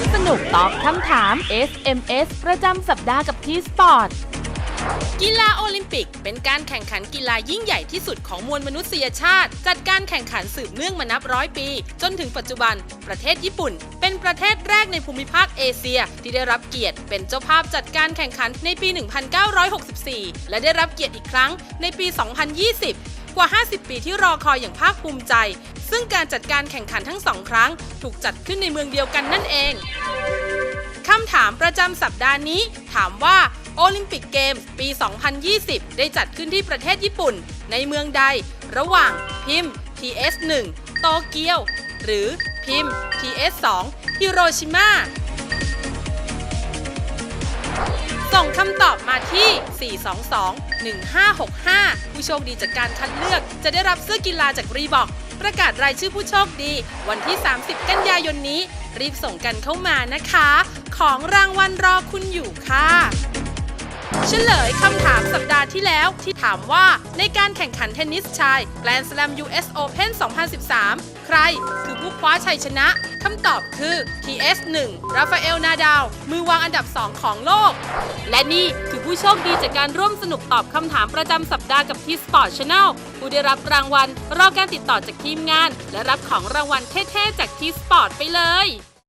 มสนุกตอบคำถาม SMS ประจำสัปดาห์กับทีสปอร์ตกีฬาโอลิมปิก เป็นการแข่งขันกีฬายิ่งใหญ่ที่สุดของมวลมนุษยชาติ จัดการแข่งขันสืบเนื่องมานับร้อยปี จนถึงปัจจุบัน ประเทศญี่ปุ่น เป็นประเทศแรกในภูมิภาคเอเชีย ที่ได้รับเกียรติเป็นเจ้าภาพจัดการแข่งขันในปี 1964 และได้รับเกียรติอีกครั้งในปี 2020 กว่า 50 ปีที่รอคอยอย่างภาคภูมิใจ ซึ่งการจัดการแข่งขันทั้งสองครั้ง ถูกจัดขึ้นในเมืองเดียวกันนั่นเองคำถามประจำสัปดาห์นี้ ถามว่าโอลิมปิกเกมปี 2020 ได้จัดขึ้นที่ประเทศญี่ปุ่น ในเมืองใด ระหว่างพิมพ์ TS1 โตเกียว หรือพิมพ์ TS2 ฮิโรชิมา ส่งคำตอบมาที่ 422-1565 ผู้โชคดีจากการคัดเลือกจะได้รับเสื้อกีฬาจากรีบอก ประกาศรายชื่อผู้โชคดี วันที่ 30 กันยายนนี้ รีบส่งกันเข้ามานะคะ ของรางวัลรอคุณอยู่ค่ะ เฉลยคำถามสัปดาห์ที่แล้วที่ถามว่าในการแข่งขันเทนนิสชาย Grand Slam US Open 2013 ใครคือผู้คว้าชัยชนะคำตอบคือ TS1 ราฟาเอล นาดาลมือวางอันดับ 2 ของโลก และนี่คือผู้โชคดีจากการร่วมสนุกตอบคำถามประจำสัปดาห์กับที่ Sport Channel ผู้ได้รับรางวัลรอการติดต่อจากทีมงาน และรับของรางวัลเท่ๆจากที่ Sport ไปเลย